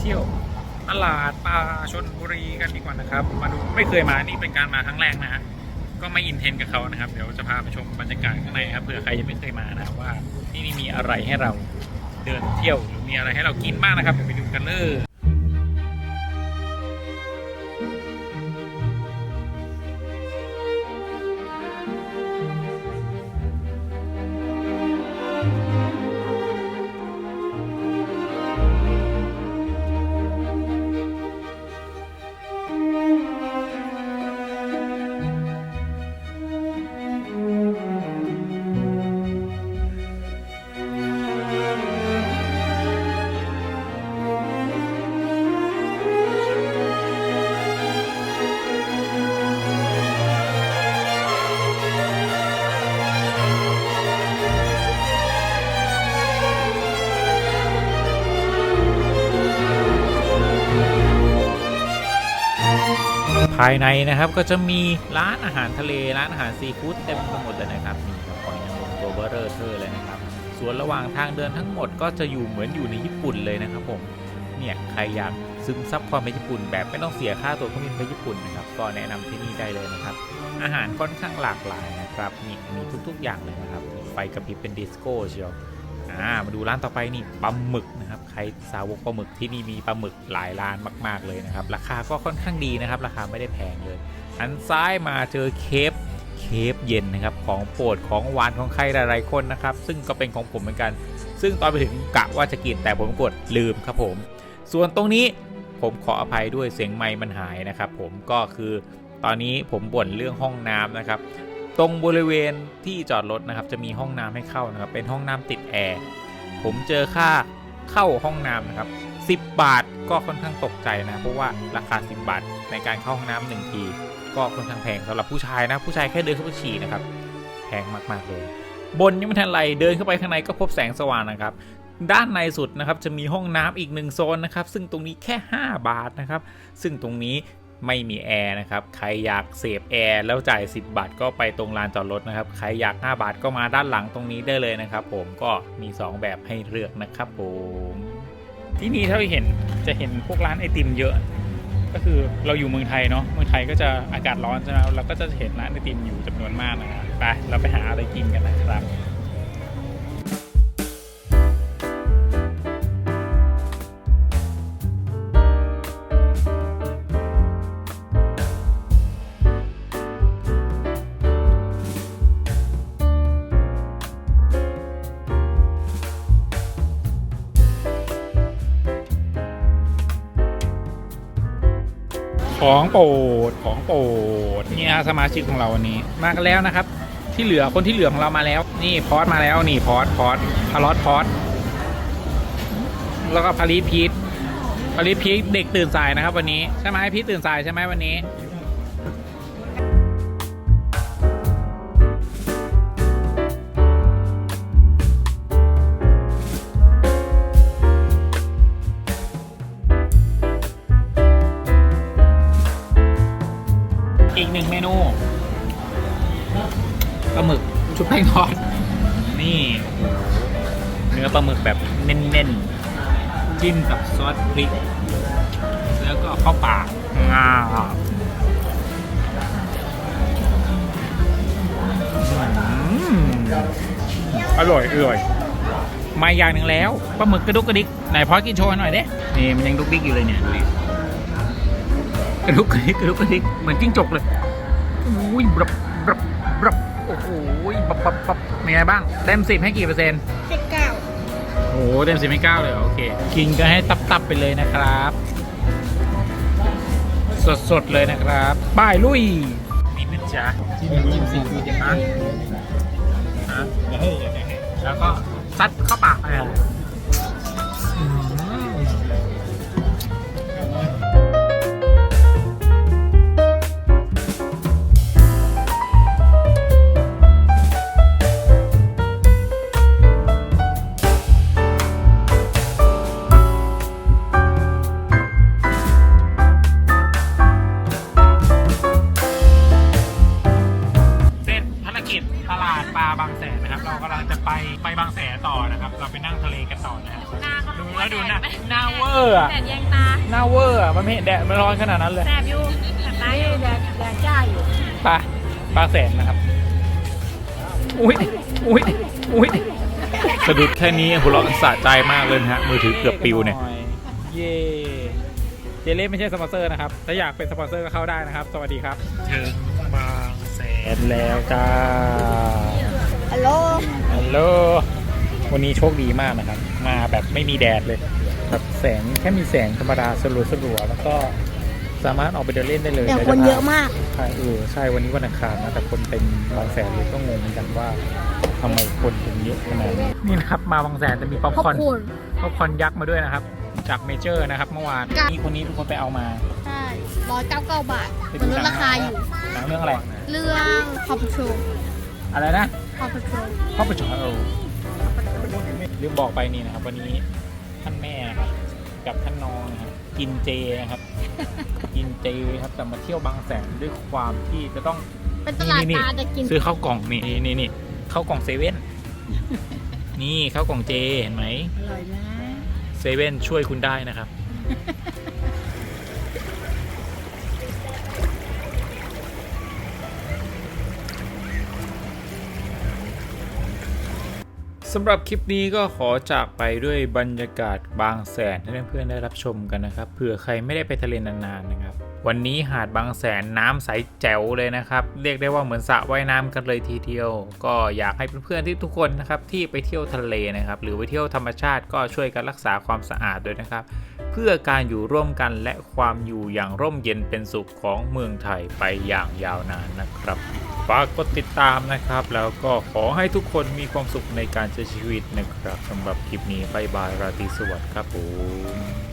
เที่ยวตลาดปลาชนบุรีกันดีกว่านะครับ มาดูไม่เคยมานี่เป็นการมาครั้งแรกนะฮะก็ไม่อินเทนกับเขานะครับ เดี๋ยวจะพาไปชมบรรยากาศข้างในครับเผื่อใครยังไม่เคยมานะว่าที่นี่มีอะไรให้เราเดินเที่ยวหรือมีอะไรให้เรากินบ้างนะครับเดี๋ยวไปดูกันเลย ภายในนะครับก็จะมีร้านอาหารทะเล ร้านอาหารซีฟู้ดเต็มไปหมดเลยนะครับนี่ครับหอยนางรมตัวเบอร์เรอร์เทอร์เลยนะครับส่วนระหว่างทางเดินทั้งหมดก็จะอยู่เหมือนอยู่ในญี่ปุ่นเลยนะครับผมเนี่ยใครอยากซึมซับความเป็นญี่ปุ่น แบบไม่ต้องเสียค่าตัวเครื่องบินไปญี่ปุ่นนะครับก็แนะนำที่นี่ได้เลยนะครับ อาหารค่อนข้างหลากหลายนะครับมีมีทุกๆอย่างเลยนะครับไฟกระพริบเป็นดิสโก้เชียว อ่ามาดูร้านต่อไปนี่ปลาหมึกนะครับใครสาวกปลาหมึกที่นี่มีปลาหมึกหลายร้านมาก ๆเลยนะครับ ราคาก็ค่อนข้างดีนะครับ ราคาไม่ได้แพงเลยอันซ้ายมาเจอเคฟเคฟเย็นนะครับของโปรดของหวานของใครหลายๆคนนะครับ ซึ่งก็เป็นของผมเหมือนกัน ซึ่งตอนไปถึงกะว่าจะกินแต่ผมกดลืมครับผม ส่วนตรงนี้ผมขออภัยด้วยเสียงไมค์มันหายนะครับ ผมก็คือตอนนี้ผมบ่นเรื่องห้องน้ำนะครับ ตรงบริเวณที่จอดรถนะครับ จะมีห้องน้ำให้เข้านะครับ เป็นห้องน้ำติดแอร์ ผมเจอค่าเข้าห้องน้ำนะครับ 10 บาทก็ค่อนข้างตกใจนะ เพราะว่าราคา 10 บาท ในการเข้าห้องน้ำหนึ่งที ก็ค่อนข้างแพงสำหรับผู้ชายนะ ผู้ชายแค่เดินเข้าไปฉี่นะครับ แพงมากๆเลย บนยังไม่ทันไรเดินเข้าไปข้างในก็พบแสงสว่างนะครับ ด้านในสุดนะครับจะมีห้องน้ำอีกหนึ่งโซนนะครับ ซึ่งตรงนี้แค่ 5 บาทนะครับ ซึ่งตรงนี้ ไม่มีแอร์นะครับใครอยากเสพแอร์แล้วจ่าย 10 บาทก็ไปตรงลานจอดรถนะครับใครอยาก 5 บาทก็มาด้านหลังตรงนี้ได้เลยนะครับ ผมก็มี 2 แบบให้เลือกนะครับผมที่นี่เท่าที่เห็นจะเห็นพวกร้านไอติมเยอะ ก็คือเราอยู่เมืองไทยเนาะเมืองไทยก็จะอากาศร้อนใช่ไหมเราก็จะเห็นร้านไอติมอยู่จำนวนมากนะครับไปเราไปหาอะไรกินกันนะครับ ของโปรดของโปรดนี่ฮะสมาชิกของเราวันนี้มากันแล้วนะครับ ที่เหลือคนที่เหลือของเรามาแล้ว นี่พอสมาแล้วนี่พอสพอสพารอสพอสแล้วก็พาริพีทพาริพีทเด็กตื่นสายนะครับ วันนี้ใช่ไหมพี่ตื่นสายใช่ไหมวันนี้ ชุบแป้งทอด นี่เนื้อปลาหมึกแบบเน้นๆจิ้มกับซอสพริก แล้วก็เข้าปากงาอืมอร่อยอร่อย มาอย่างหนึ่งแล้วปลาหมึกกระดุกกระดิกไหนพอกินโชว์หน่อยเด้นี่มันยังดุกดิกอยู่เลยเนี่ยดูดิกระดุกกระดิกกระดุกกระดิกเหมือนจิ้งจกเลยอุ้ยบรับปรับปรับ โอ้โหบับบับบับเป็นไงบ้าง เต็มสิบให้กี่เปอร์เซ็นต์เลขเก้าโอ้โหเต็มสิบให้เก้าเลยเหรอโอเค กินก็ให้ตับตับๆไปเลยนะครับสดสดๆเลยนะครับป้ายลุยนี่นะจ๊ะจิ้มจิ้มซีฟู้ดยังไงฮะแล้วก็ซัดเข้าปากเล ต่อนะครับ เราไปนั่งทะเลกันต่อนะฮะ หน้าก็ดูรู้แล้วดูนะแดหน้าเวอร์อะแดดแยงตาหน้าเวอร์อะมันไม่เห็นแดดมันร้อนขนาดนั้นเลยแสบอยู่แสบตาอยู่แดดแดดจ้าอยู่ปลาปลาแสนนะครับ อุ้ยอุ้ยอุ้ยสะดุดแค่นี้หัวเราะกันสะใจมากเลยนะฮะมือถือเกือบปิวเนี่ย เย่เจเล่ไม่ใช่สปอนเซอร์นะครับ ถ้าอยากเป็นสปอนเซอร์ก็เข้าได้นะครับ สวัสดีครับถึงบางแสนแล้วจ้าฮัลโหลฮัลโหล วันนี้โชคดีมากนะครับ มาแบบไม่มีแดดเลยแบบแสงแค่มีแสงธรรมดาสลัวสลัวๆแล้วก็สามารถออกไปเดินเล่นได้เลยแต่ดี๋วคนจพเยอะมากใช่เออใช่วันนี้วันอังคารนะแต่คนเต็มบางแสนเลยก็งงเหมือนกันว่าทำไมคนถึงเยอะขนาดนี้นี่นะครับมาบางแสนจะมีป๊อปขอบคอร์นคุณป๊อปคอร์นยักษ์มาด้วยนะครับ จากเมเจอร์นะครับเมื่อวานครับนี่คนนี้ทุกคนไปเอามาใช่ร้อยเก้าเก้าบาทไปมันดูลดหนังราคาอยู่หนังเรื่องอะไร เรื่องคอมพิวเตอร์อะไรนะคอมพิวเตอร์พ่อประชา ลืมบอกไปนี่นะครับ วันนี้ท่านแม่นะครับกับท่านน้องนะครับกินเจนะครับ กินเจครับแต่มาเที่ยวบางแสนด้วยความที่จะต้องเป็นตลาดนี่ตาจะกินซื้อข้าวกล่องนี่นี่นี่ข้าวกล่องเซเว่นนี่ข้าวกล่องเจเห็นไหมอร่อยนะเซเว่นช่วยคุณได้นะครับ สำหรับคลิปนี้ก็ขอจากไปด้วยบรรยากาศบางแสนให้เพื่อนๆได้รับชมกันนะครับเผื่อใครไม่ได้ไปทะเลนานๆนะครับ วันนี้หาดบางแสนน้ำใสแจ๋วเลยนะครับ เรียกได้ว่าเหมือนสระว่ายน้ำกันเลยทีเดียว ก็อยากให้เพื่อนๆที่ทุกคนนะครับที่ไปเที่ยวทะเลนะครับ หรือไปเที่ยวธรรมชาติก็ช่วยกันรักษาความสะอาดด้วยนะครับ เพื่อการอยู่ร่วมกันและความอยู่อย่างร่มเย็นเป็นสุขของเมืองไทยไปอย่างยาวนานนะครับ ฝากกดติดตามนะครับ แล้วก็ขอให้ทุกคนมีความสุขในการใช้ชีวิตนะครับสำหรับคลิปนี้บายบายราตรีสวัสดิ์ครับผม